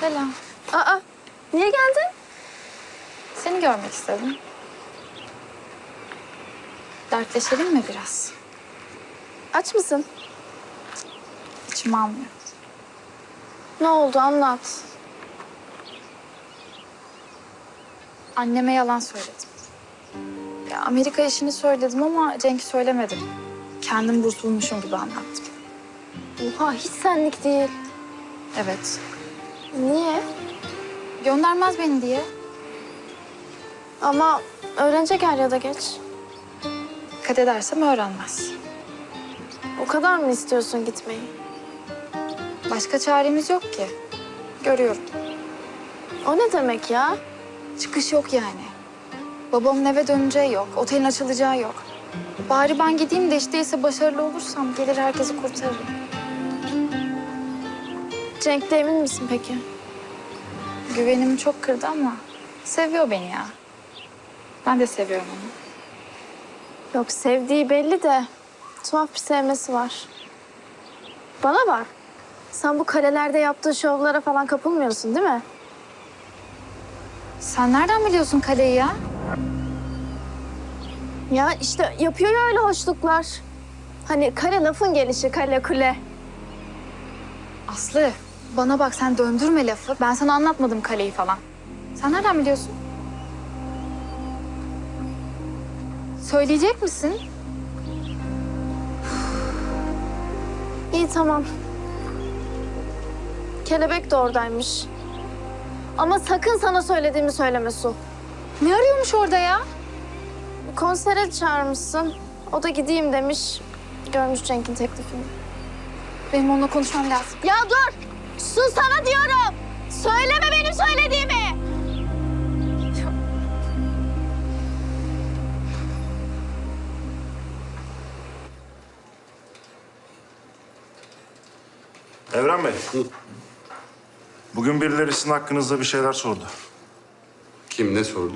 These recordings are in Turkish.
Selam. Aa, niye geldin? Seni görmek istedim. Dertleşelim mi biraz? Aç mısın? İçim almıyor. Ne oldu anlat. Anneme yalan söyledim. Ya Amerika işini söyledim ama Cenk'i söylemedim. Kendim burs bulmuşum gibi anlattım. Oha hiç senlik değil. Evet. Niye? Göndermez beni diye. Ama öğrenecek er ya da geç. Dikkat edersem öğrenmez. O kadar mı istiyorsun gitmeyi? Başka çaremiz yok ki. Görüyorum. O ne demek ya? Çıkış yok yani. Babamın eve döneceği yok. Otelin açılacağı yok. Bari ben gideyim de işte değilse başarılı olursam gelir herkesi kurtarırım. Cenk'le emin misin peki? Güvenimi çok kırdı ama seviyor beni ya. Ben de seviyorum onu. Yok sevdiği belli de tuhaf bir sevmesi var. Bana bak. Sen bu kalelerde yaptığı şovlara falan kapılmıyorsun değil mi? Sen nereden biliyorsun kaleyi ya? Ya işte yapıyor ya öyle hoşluklar. Hani kale lafın gelişi kale kule. Aslı bana bak sen döndürme lafı. Ben sana anlatmadım kaleyi falan. Sen nereden biliyorsun? Söyleyecek misin? İyi tamam. Kelebek de oradaymış. Ama sakın sana söylediğimi söyleme Su. Ne arıyormuş orada ya? Konsere çağırmışsın. O da gideyim demiş. Görmüş Cenk'in teklifini. Benim onunla konuşmam lazım. Ya dur! Su sana diyorum! Söyleme benim söylediğimi! Evren Bey. Bugün birileri sizin hakkınızda bir şeyler sordu. Kim ne sordu?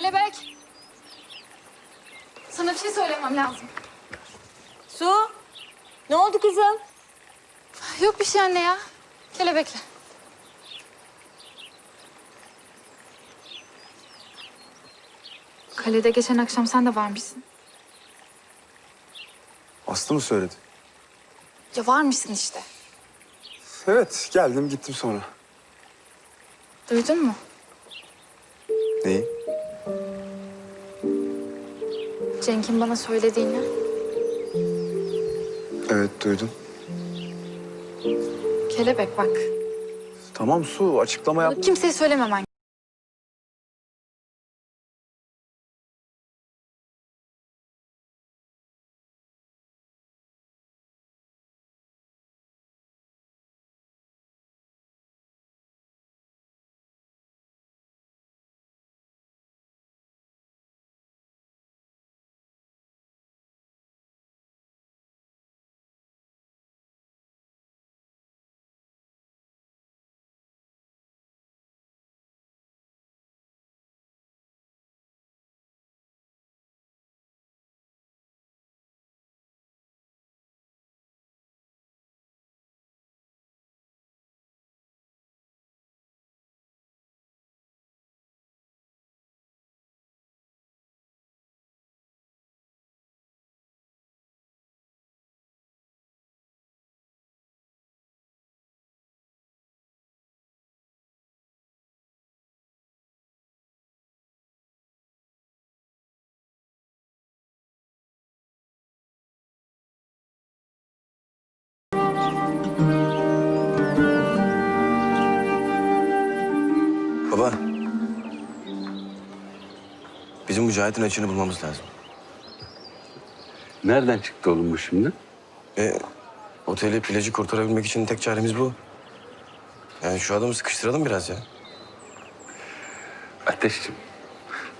Kelebek. Sana bir şey söylemem lazım. Su, ne oldu kızım? Yok bir şey anne ya. Hele bekle. Kalede geçen akşam sen de varmışsın. Aslı mı söyledi? Ya varmışsın işte. Evet geldim gittim sonra. Duydun mu? Cenk'in bana söylediğini. Evet duydum. Kelebek bak. Tamam Su açıklama yap. Bunu kimseye söylememen. Baba. Bizim Mücahit'in açığını bulmamız lazım. Nereden çıktı oğlum bu şimdi? Ve oteli plajı kurtarabilmek için tek çaremiz bu. Yani şu adamı sıkıştıralım biraz ya. Ateşciğim.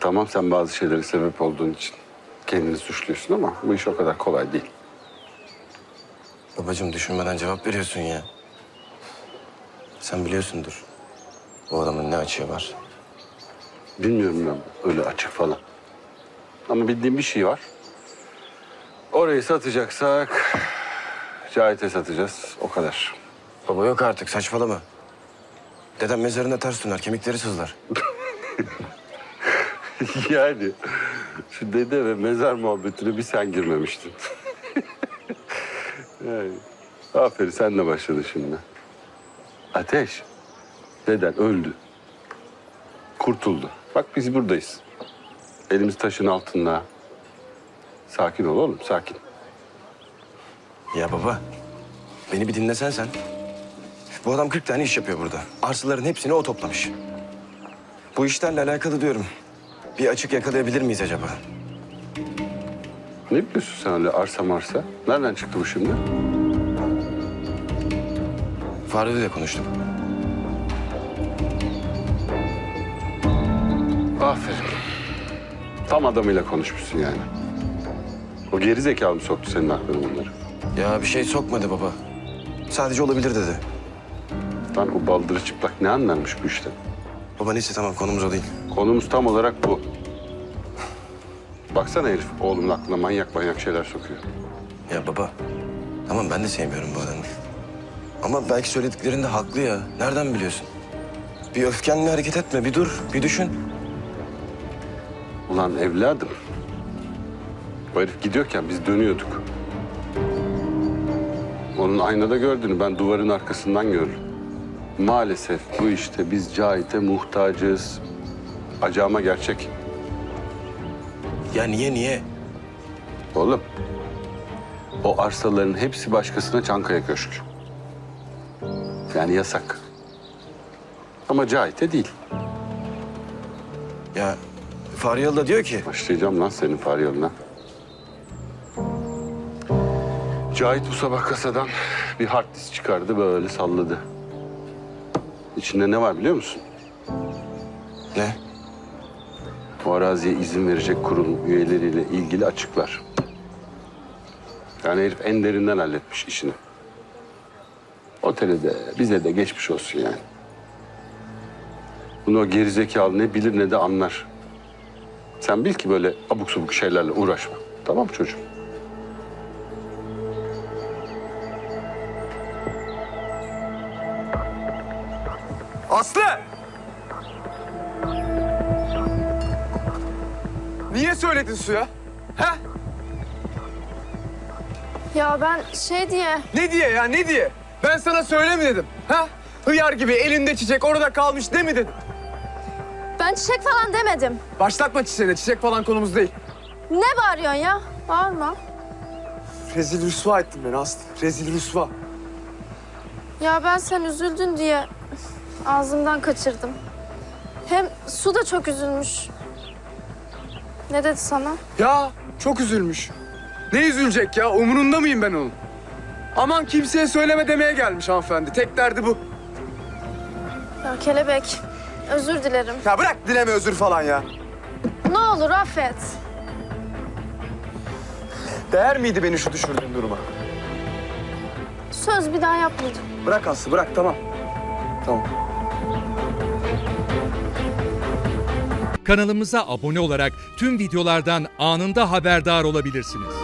Tamam sen bazı şeylere sebep olduğun için kendini suçluyorsun ama bu iş o kadar kolay değil. Babacığım düşünmeden cevap veriyorsun ya. Sen biliyorsundur. Bu adamın ne açığı var. Bilmiyorum ben öyle açık falan. Ama bildiğim bir şey var. Orayı satacaksak Cahit'e satacağız. O kadar. Baba yok artık saçmalama. Dedem mezarında ters döner, kemikleri sızlar. yani şu dede ve mezar muhabbetine bir sen girmemiştin. yani, aferin sen de başladın şimdi. Ateş, deden öldü. Kurtuldu. Bak biz buradayız. Elimiz taşın altında. Sakin ol oğlum, sakin. Ya baba, beni bir dinlesen sen. Bu adam 40 tane iş yapıyor burada. Arsaların hepsini o toplamış. Bu işlerle alakalı diyorum. Bir açık yakalayabilir miyiz acaba? Ne biliyorsun sen öyle arsa marsa? Nereden çıktı bu şimdi? Faruk'la konuştum. Aferin. Tam adamıyla konuşmuşsun yani. O geri zekalı mı soktu senin aklına bunları? Ya bir şey sokmadı baba. Sadece olabilir dedi. Lan o baldırı çıplak ne anlarmış bu işten? Baba neyse tamam konumuz o değil. Konumuz tam olarak bu. Baksana herif oğlumun aklına manyak manyak şeyler sokuyor. Ya baba tamam ben de sevmiyorum bu adamı. Ama belki söylediklerinde haklı ya. Nereden biliyorsun? Bir öfkenle hareket etme. Bir dur, bir düşün. Ulan evladım. O herif gidiyorken biz dönüyorduk. Onun aynada gördüğünü ben duvarın arkasından gördüm. Maalesef bu işte biz Cahit'e muhtacız. Acama gerçek. Ya niye niye? Oğlum. O arsaların hepsi başkasına Çankaya Köşkü. Yani yasak. Ama Cahit'e değil. Ya Faryalı da diyor ki... Başlayacağım lan senin Faryalı'na. Cahit bu sabah kasadan bir hard disk çıkardı böyle salladı. İçinde ne var biliyor musun? Ne? O araziye izin verecek kurulun üyeleriyle ilgili açıklar. Yani herif en derinden halletmiş işini. Otele de bize de geçmiş olsun yani. Bunu o gerizekalı ne bilir ne de anlar. Sen bil ki böyle abuk subuk şeylerle uğraşma. Tamam mı çocuğum? Aslı! Niye söyledin Su'ya? Ha? Ya ben şey diye... Ne diye ya ne diye? Ben sana söyle mi dedim? Ha? Hıyar gibi elinde çiçek orada kalmış değil mi dedim? Çiçek falan demedim. Başlatma çiçeğine. Çiçek falan konumuz değil. Ne bağırıyorsun ya? Bağırma. Rezil rüsva ettin beni Aslı. Rezil rüsva. Ya ben sen üzüldün diye ağzımdan kaçırdım. Hem Su da çok üzülmüş. Ne dedi sana? Ya çok üzülmüş. Ne üzülecek ya? Umurunda mıyım ben onun? Aman kimseye söyleme demeye gelmiş hanımefendi. Tek derdi bu. Ya kelebek, özür dilerim. Ya bırak dileme özür falan ya. Ne olur affet. Değer miydi beni şu düşürdüğün duruma? Söz bir daha yapmayacağım. Bırak Aslı bırak tamam. Tamam. Kanalımıza abone olarak tüm videolardan anında haberdar olabilirsiniz.